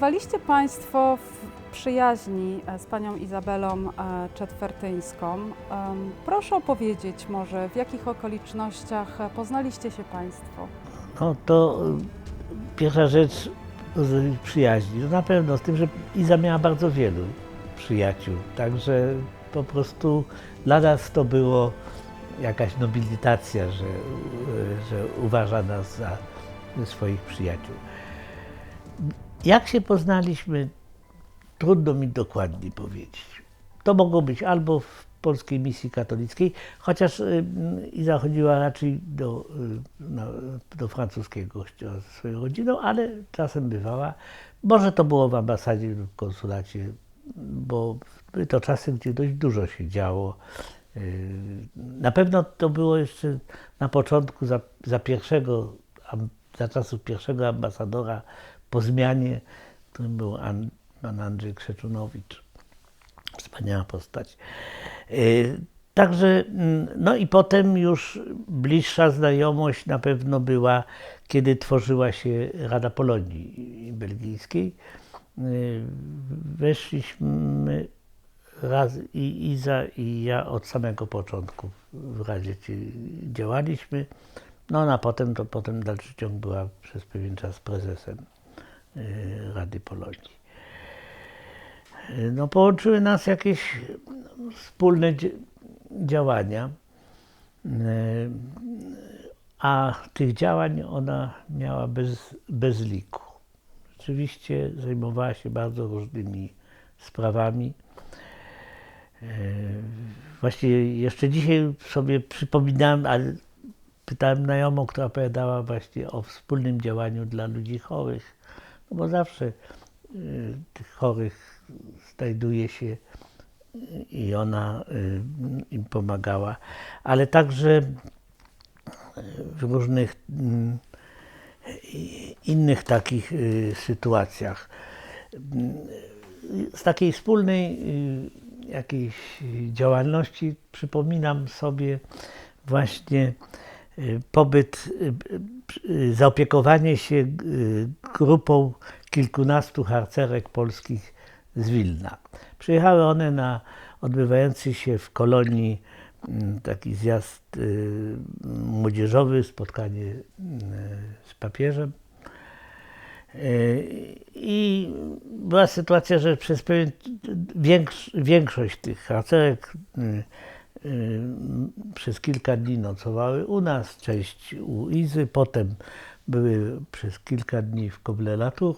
Trwaliście Państwo w przyjaźni e, z panią Izabelą e, Czetwertyńską. Proszę opowiedzieć może, w jakich okolicznościach e, poznaliście się Państwo? No to y, pierwsza rzecz z przyjaźni. No na pewno z tym, że Iza miała bardzo wielu przyjaciół. Także po prostu dla nas to było jakaś nobilitacja, że, że uważa nas za swoich przyjaciół. Jak się poznaliśmy, trudno mi dokładnie powiedzieć. To mogło być albo w polskiej misji katolickiej, chociaż y, Iza chodziła raczej do, y, na, do francuskiego kościoła ze swoją rodziną, ale czasem bywała. Może to było w ambasadzie lub konsulacie, bo były to czasy, gdzie dość dużo się działo. Y, Na pewno to było jeszcze na początku, za, za pierwszego, za czasów pierwszego ambasadora po zmianie, którym był An, pan Andrzej Krzeczunowicz. Wspaniała postać. Y, Także, mm, no i potem już bliższa znajomość na pewno była, kiedy tworzyła się Rada Polonii Belgijskiej. Y, Weszliśmy raz i Iza i ja od samego początku w Radzie działaliśmy. No a potem to potem dalszy ciąg była przez pewien czas prezesem Rady Polonii. Y, No, połączyły nas jakieś wspólne dzie- działania, y, a tych działań ona miała bez, bez liku. Rzeczywiście zajmowała się bardzo różnymi sprawami. Właśnie jeszcze dzisiaj sobie przypominałem, ale pytałem znajomą, która opowiadała właśnie o wspólnym działaniu dla ludzi chorych. No bo zawsze y, tych chorych znajduje się i ona y, im pomagała, ale także y, w różnych innych takich sytuacjach. Z takiej wspólnej jakiejś działalności przypominam sobie właśnie pobyt, zaopiekowanie się y, grupą kilkunastu harcerek polskich z Wilna. Przyjechały one na odbywający się w kolonii mm, taki zjazd y, młodzieżowy, spotkanie y, z papieżem. I była sytuacja, że przez pewien większ, większość tych harcerek przez kilka dni nocowały u nas, część u Izy, potem były przez kilka dni w Koble-Latour,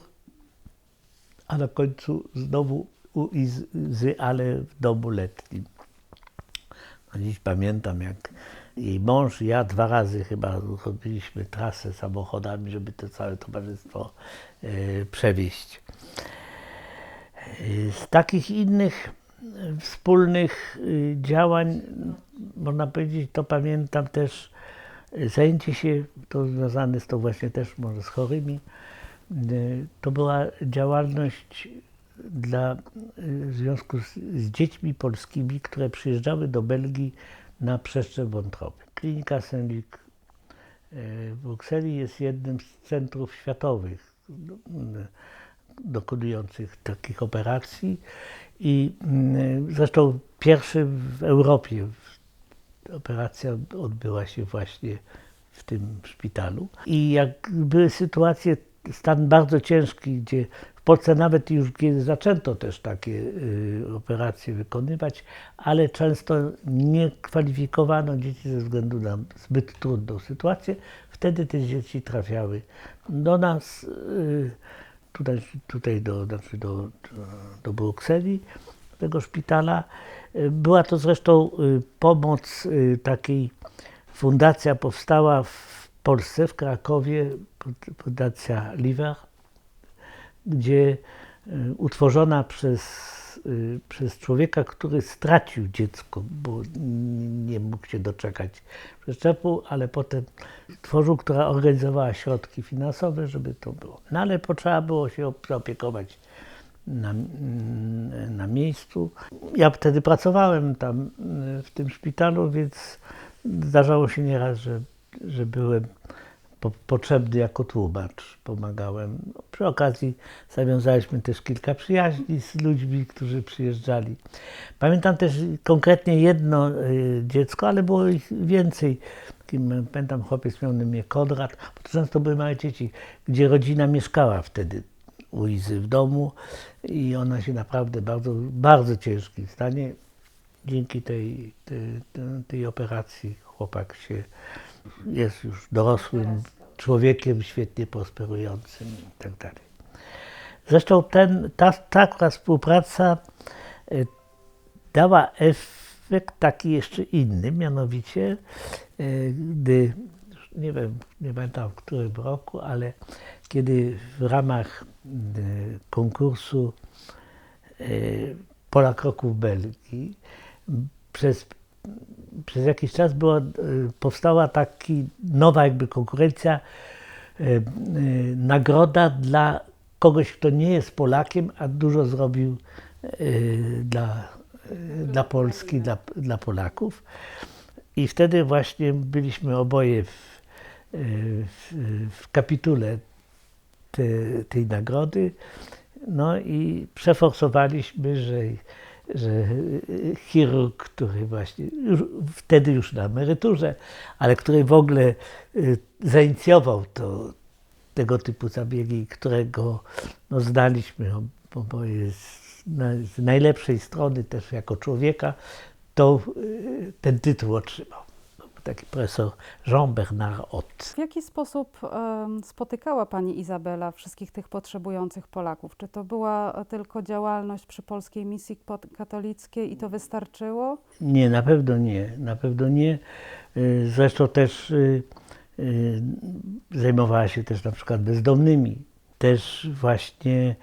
a na końcu znowu u Izy, ale w domu letnim. No dziś pamiętam, jak jej mąż i ja dwa razy chyba robiliśmy trasę samochodami, żeby to całe towarzystwo e, przewieźć. E, Z takich innych wspólnych e, działań, można powiedzieć, to pamiętam też e, zajęcie się, to związane z to właśnie też może z chorymi, e, to była działalność dla, w związku z, z dziećmi polskimi, które przyjeżdżały do Belgii na przeszczep wątroby. Klinika Saint-Luc w Brukseli jest jednym z centrów światowych dokonujących takich operacji i mm, zresztą pierwszy w Europie. Operacja odbyła się właśnie w tym szpitalu. I jak były sytuacje, stan bardzo ciężki, gdzie w Polsce nawet już zaczęto też takie y, operacje wykonywać, ale często nie kwalifikowano dzieci ze względu na zbyt trudną sytuację, wtedy te dzieci trafiały do nas, y, tutaj, tutaj do, znaczy do, do, Brukseli, tego szpitala. Była to zresztą y, pomoc y, takiej, fundacja powstała w Polsce, w Krakowie, Fundacja Liver, gdzie y, utworzona przez, przez człowieka, który stracił dziecko, bo nie mógł się doczekać przeszczepu, ale potem tworzył, która organizowała środki finansowe, żeby to było. No ale potrzeba było się zaopiekować na, na miejscu. Ja wtedy pracowałem tam y, w tym szpitalu, więc zdarzało się nieraz, że, że byłem po, potrzebny jako tłumacz. Pomagałem. No, przy okazji zawiązaliśmy też kilka przyjaźni z ludźmi, którzy przyjeżdżali. Pamiętam też konkretnie jedno y, dziecko, ale było ich więcej. Pamiętam, chłopiec miał na imię Konrad, bo to często były małe dzieci, gdzie rodzina mieszkała wtedy u Izy w domu i ona się naprawdę bardzo, bardzo ciężkim stanie. Dzięki tej, tej, tej operacji chłopak się jest już dorosłym człowiekiem, świetnie prosperującym i tak. Zresztą ten, ta, taka współpraca y, dała efekt taki jeszcze inny, mianowicie y, gdy, nie wiem, nie pamiętam w którym roku, ale kiedy w ramach y, konkursu Polak Roku w Belgii przez, przez jakiś czas była, y, powstała taki nowa jakby konkurencja, y, y, nagroda dla kogoś, kto nie jest Polakiem, a dużo zrobił dla, dla Polski, dla, dla Polaków. I wtedy właśnie byliśmy oboje w, w, w kapitule te, tej nagrody. No i przeforsowaliśmy, że, że chirurg, który właśnie już, wtedy już na emeryturze, ale który w ogóle y, zainicjował to, tego typu zabiegi, którego no, znaliśmy oboje z, na, z najlepszej strony też jako człowieka, to y, ten tytuł otrzymał. Taki profesor Jean-Bernard Ott. W jaki sposób spotykała Pani Izabela wszystkich tych potrzebujących Polaków? Czy to była e, tylko działalność przy polskiej misji katolickiej i to wystarczyło? Nie, na pewno nie. Na pewno nie. Y, Zresztą też y, y, zajmowała się też na przykład bezdomnymi. Też właśnie,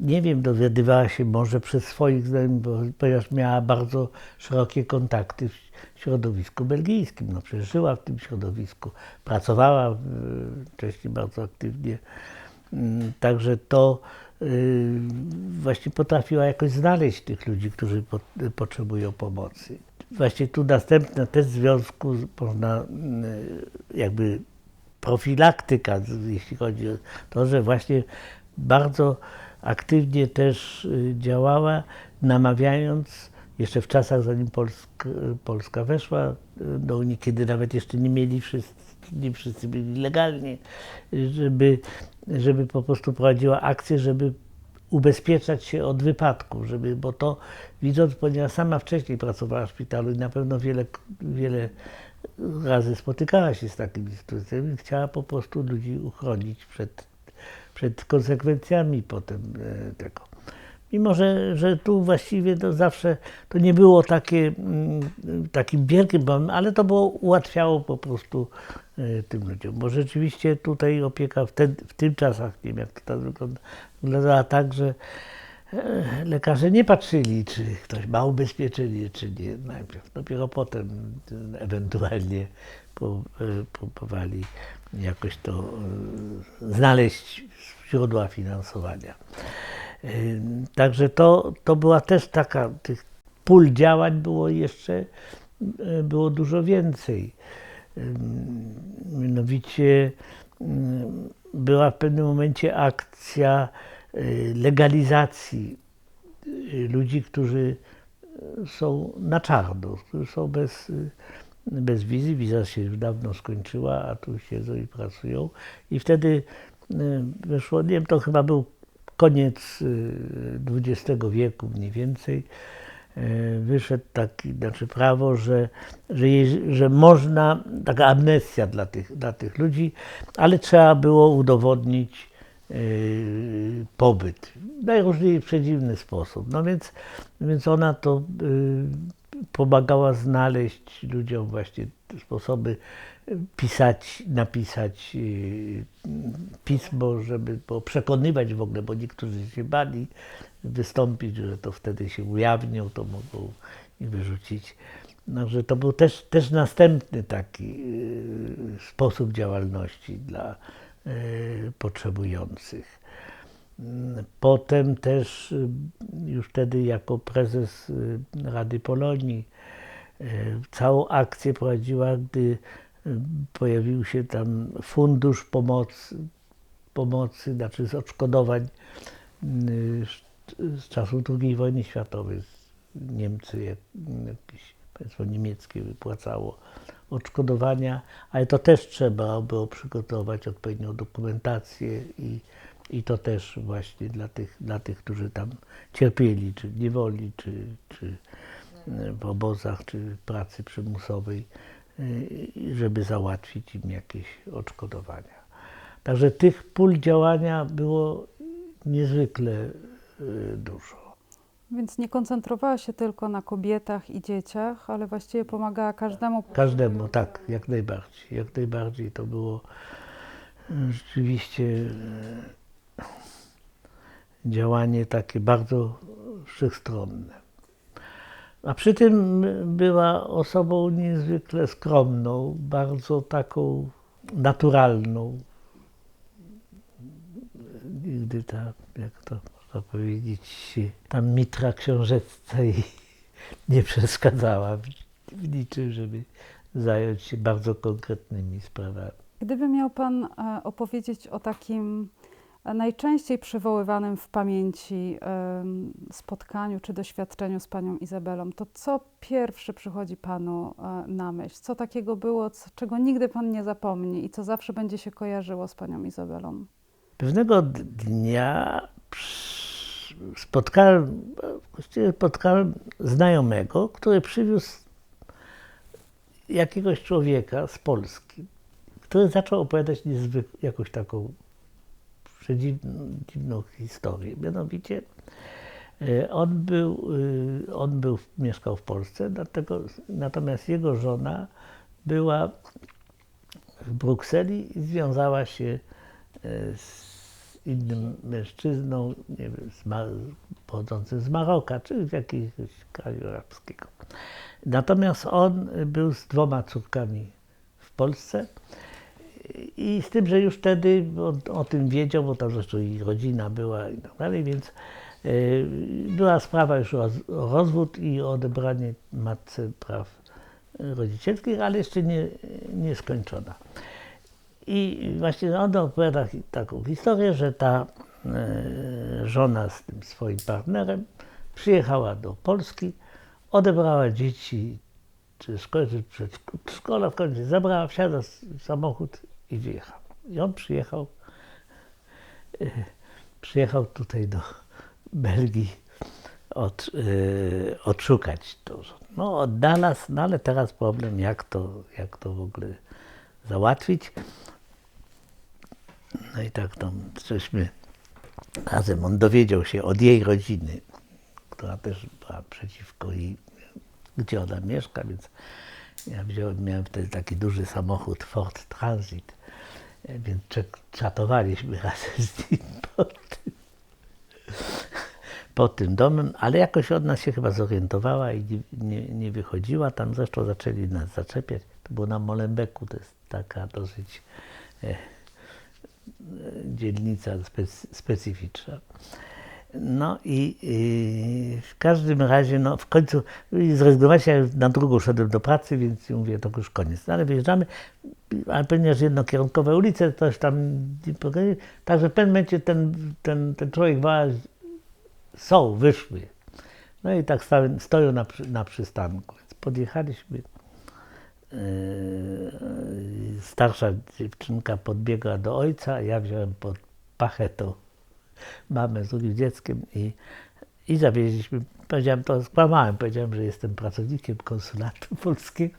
nie wiem, dowiadywała się może przez swoich znajomych, ponieważ miała bardzo szerokie kontakty w środowisku belgijskim. No przecież żyła w tym środowisku, pracowała y, wcześniej bardzo aktywnie. Mm, Także to y, właśnie potrafiła jakoś znaleźć tych ludzi, którzy po, potrzebują pomocy. Właśnie tu następna też w związku można y, jakby profilaktyka, jeśli chodzi o to, że właśnie bardzo aktywnie też y, działała, namawiając jeszcze w czasach, zanim Polska, Polska weszła y, do Unii, kiedy nawet jeszcze nie mieli wszyscy, nie wszyscy byli legalnie, żeby, żeby po prostu prowadziła akcję, żeby ubezpieczać się od wypadków, żeby, bo to widząc, ponieważ sama wcześniej pracowała w szpitalu i na pewno wiele, wiele razy spotykała się z takimi sytuacjami, chciała po prostu ludzi uchronić przed, przed konsekwencjami potem e, tego. Mimo, że, że tu właściwie to zawsze to nie było takie, mm, takim wielkim problemem, ale to było, ułatwiało po prostu e, tym ludziom. Bo rzeczywiście tutaj opieka w, ten, w tym czasach, nie wiem jak to teraz wygląda, wyglądała tak, że lekarze nie patrzyli, czy ktoś ma ubezpieczenie, czy nie najpierw. Dopiero potem e, ewentualnie e, próbowali jakoś to e, znaleźć źródła finansowania. E, Także to, to była też taka, tych pól działań było jeszcze, było dużo więcej. Mianowicie ym, była w pewnym momencie akcja legalizacji y, ludzi, którzy y, są na czarno, którzy są bez, y, bez wizy. Wiza się już dawno skończyła, a tu siedzą i pracują. I wtedy y, weszło, nie wiem, to chyba był koniec y, XX wieku mniej więcej, y, wyszedł taki, znaczy prawo, że, że, jeż- że można, taka amnestia dla tych, dla tych ludzi, ale trzeba było udowodnić y, pobyt w najróżniej przedziwny sposób. No więc, więc ona to y, pomagała znaleźć ludziom właśnie sposoby y, pisać, napisać y, pismo, żeby bo przekonywać w ogóle, bo niektórzy się bali wystąpić, że to wtedy się ujawnią, to mogą ich wyrzucić. No, że to był też, też następny taki y, sposób działalności dla y, potrzebujących. Mm, Potem też y, już wtedy jako prezes y, Rady Polonii y, całą akcję prowadziła, gdy y, pojawił się tam fundusz pomocy, pomocy znaczy z odszkodowań y, z- czasów II wojny światowej. Niemcy, jak, jakieś państwo niemieckie wypłacało odszkodowania, ale to też trzeba było przygotować odpowiednią dokumentację i, i to też właśnie dla tych, dla tych, którzy tam cierpieli, czy w niewoli, czy, czy w obozach, czy pracy przymusowej, y, żeby załatwić im jakieś odszkodowania. Także tych pól działania było niezwykle y, dużo. Więc nie koncentrowała się tylko na kobietach i dzieciach, ale właściwie pomagała każdemu. Każdemu, tak, jak najbardziej. Jak najbardziej to było e, rzeczywiście e, działanie takie bardzo wszechstronne. A przy tym była osobą niezwykle skromną, bardzo taką naturalną. Nigdy ta, jak to można powiedzieć, ta mitra książęca jej nie przeszkadzała w, niczym, żeby zająć się bardzo konkretnymi sprawami. Gdyby miał Pan e, opowiedzieć o takim e, najczęściej przywoływanym w pamięci spotkaniu czy doświadczeniu z Panią Izabelą, to co pierwsze przychodzi Panu e, na myśl? Co takiego było, czego nigdy Pan nie zapomni i co zawsze będzie się kojarzyło z Panią Izabelą? Pewnego dnia przy- spotkałem, spotkałem znajomego, który przywiózł jakiegoś człowieka z Polski, który zaczął opowiadać niezwykłą, jakąś taką przedziwną dziwną historię. Mianowicie e, on był, e, on był, mieszkał w Polsce, dlatego, natomiast jego żona była w Brukseli i związała się e, z innym mężczyzną, nie wiem, z pochodzącym z Maroka, czy z jakiegoś kraju arabskiego. Natomiast on był z dwoma córkami w Polsce i z tym, że już wtedy o, o tym wiedział, bo tam zresztą i rodzina była i tak dalej, więc e, była sprawa już o, roz- o rozwód i odebranie matce praw rodzicielskich, ale jeszcze nie, nie skończona. I właśnie on opowiada taką historię, że ta e, żona z tym swoim partnerem przyjechała do Polski, odebrała dzieci, czy skończył przed szkołę, w końcu zabrała, wsiadła w samochód i wyjechał. I on przyjechał, e, przyjechał tutaj do Belgii od, e, odszukać to. No odnalazł, no ale teraz problem, jak to, jak to w ogóle załatwić. No i tak tam żeśmy razem, on dowiedział się od jej rodziny, która też była przeciwko jej, gdzie ona mieszka, więc ja wziąłem, miałem wtedy taki duży samochód Ford Transit, więc czatowaliśmy razem z nim pod tym, pod tym domem, ale jakoś od nas się chyba zorientowała i nie, nie, nie wychodziła. Tam zresztą zaczęli nas zaczepiać. To było na Molenbeeku, to jest taka dosyć e, dzielnica specy, specyficzna. No i, i w każdym razie, no w końcu zrezygnowałem się, na drugą szedłem do pracy, więc mówię, to już koniec. No ale wyjeżdżamy, ale ponieważ jednokierunkowe ulice, coś tam, także w pewnym momencie ten, ten, ten człowiek woła, są, wyszły. No i tak stoją na, na przystanku, więc podjechaliśmy. Yy, starsza dziewczynka podbiegła do ojca, ja wziąłem pod pachę tą mamę z drugim dzieckiem i, i zawieźliśmy. Powiedziałem, to skłamałem, powiedziałem, że jestem pracownikiem konsulatu polskiego.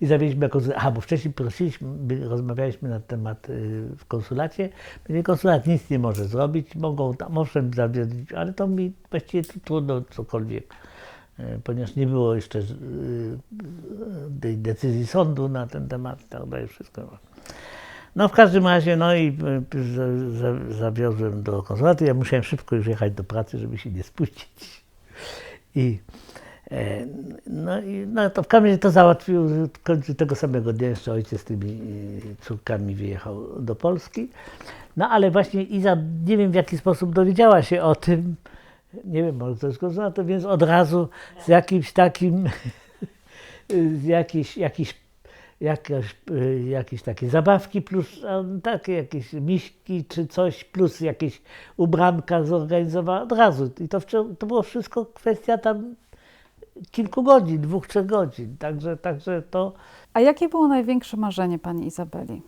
I zawieźliśmy jako, a bo wcześniej prosiliśmy, rozmawialiśmy na temat y, w konsulacie, będzie konsulat nic nie może zrobić, mogą owszem zawieźć, ale to mi właściwie trudno cokolwiek, ponieważ nie było jeszcze y, tej decyzji sądu na ten temat, tak dalej, wszystko. No w każdym razie, no i za, zawiozłem do konsulatu, ja musiałem szybko już jechać do pracy, żeby się nie spuścić. I E, No i no to w każdym to załatwił w końcu tego samego dnia jeszcze ojciec z tymi e, córkami wyjechał do Polski. No ale właśnie Iza nie wiem w jaki sposób dowiedziała się o tym, nie wiem, może ktoś go zna, to więc od razu z jakimś takim, z jakiś, jakiś jakieś, y, jakieś takie zabawki, plus takie jakieś miśki czy coś, plus jakieś ubranka zorganizowała od razu. I to, to było wszystko kwestia tam kilku godzin, dwóch, trzech godzin. Także, także to A jakie było największe marzenie pani Izabeli?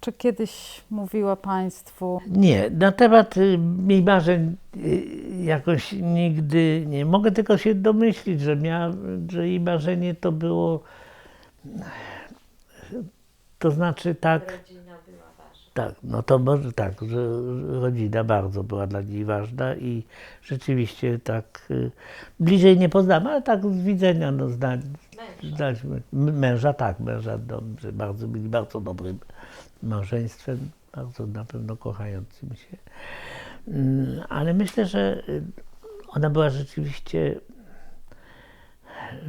Czy kiedyś mówiła państwu, Nie, na temat y, jej marzeń y, jakoś nigdy nie. Mogę tylko się domyślić, że, miała, że jej marzenie to było. To znaczy tak. Rodzina była ważna. Tak, no to może tak, że rodzina bardzo była dla niej ważna i rzeczywiście tak y, bliżej nie poznałem, ale tak z widzenia no, zna, Męża. znaliśmy męża, tak, męża dobrze, bardzo byli bardzo dobrym małżeństwem, bardzo na pewno kochającym się. Mm, Ale myślę, że y, ona była rzeczywiście,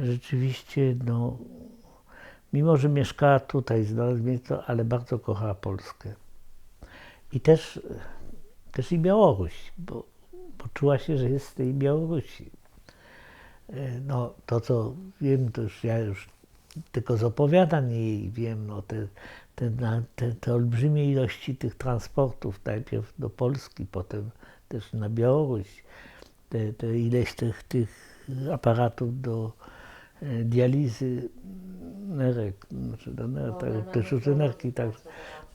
rzeczywiście, no, mimo że mieszkała tutaj, miejsce, ale bardzo kochała Polskę. I też, też i Białoruś, bo, bo czuła się, że jest z tej Białorusi. E, No, to co wiem, to już ja już tylko z opowiadań jej wiem, no, te, te, na- te, te olbrzymie ilości tych transportów, najpierw do Polski, potem też na Białoruś, te, te ileś tych, tych aparatów do e, dializy nerek, znaczy do ner, Ona tak, też już energii, tak,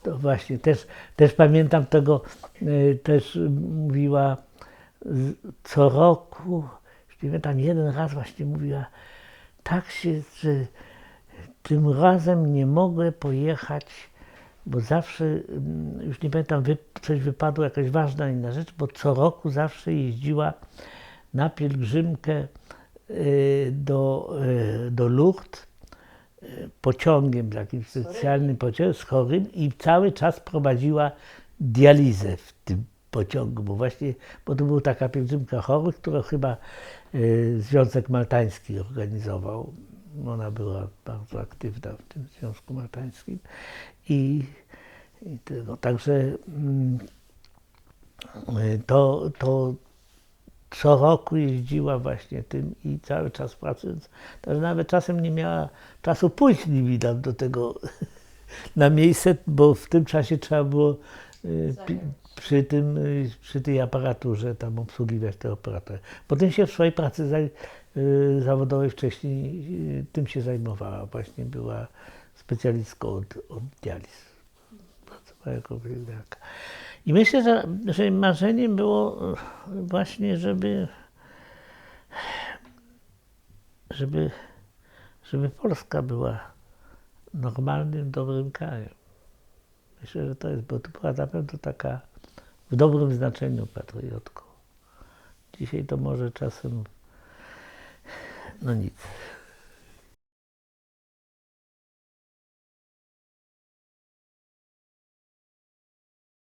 to właśnie też, też pamiętam tego, y, też mówiła co roku, pamiętam, jeden raz właśnie mówiła, tak się, że tym razem nie mogę pojechać, bo zawsze, mm, już nie pamiętam, coś wypadło, jakaś ważna inna rzecz, bo co roku zawsze jeździła na pielgrzymkę y, do, y, do Lourdes y, pociągiem, takim specjalnym pociągiem z chorym i cały czas prowadziła dializę w tym pociągu, bo właśnie, bo to była taka pielgrzymka chorych, którą chyba Związek Maltański organizował. Ona była bardzo aktywna w tym Związku Maltańskim i, i tego, także mm, to, to co roku jeździła właśnie tym i cały czas pracując, także nawet czasem nie miała czasu pójść nimi tam do tego na miejsce, bo w tym czasie trzeba było y, przy, tym, y, przy tej aparaturze tam obsługiwać te operatory. Potem się w swojej pracy zawodowej wcześniej y, tym się zajmowała. Właśnie była specjalistką od, od dializ. Pracowała jako pielęgniarka. I myślę, że, że marzeniem było y, właśnie, żeby, żeby, żeby Polska była normalnym, dobrym krajem. Myślę, że to jest, bo to była na pewno taka w dobrym znaczeniu patriotką. Dzisiaj to może czasem, no nic.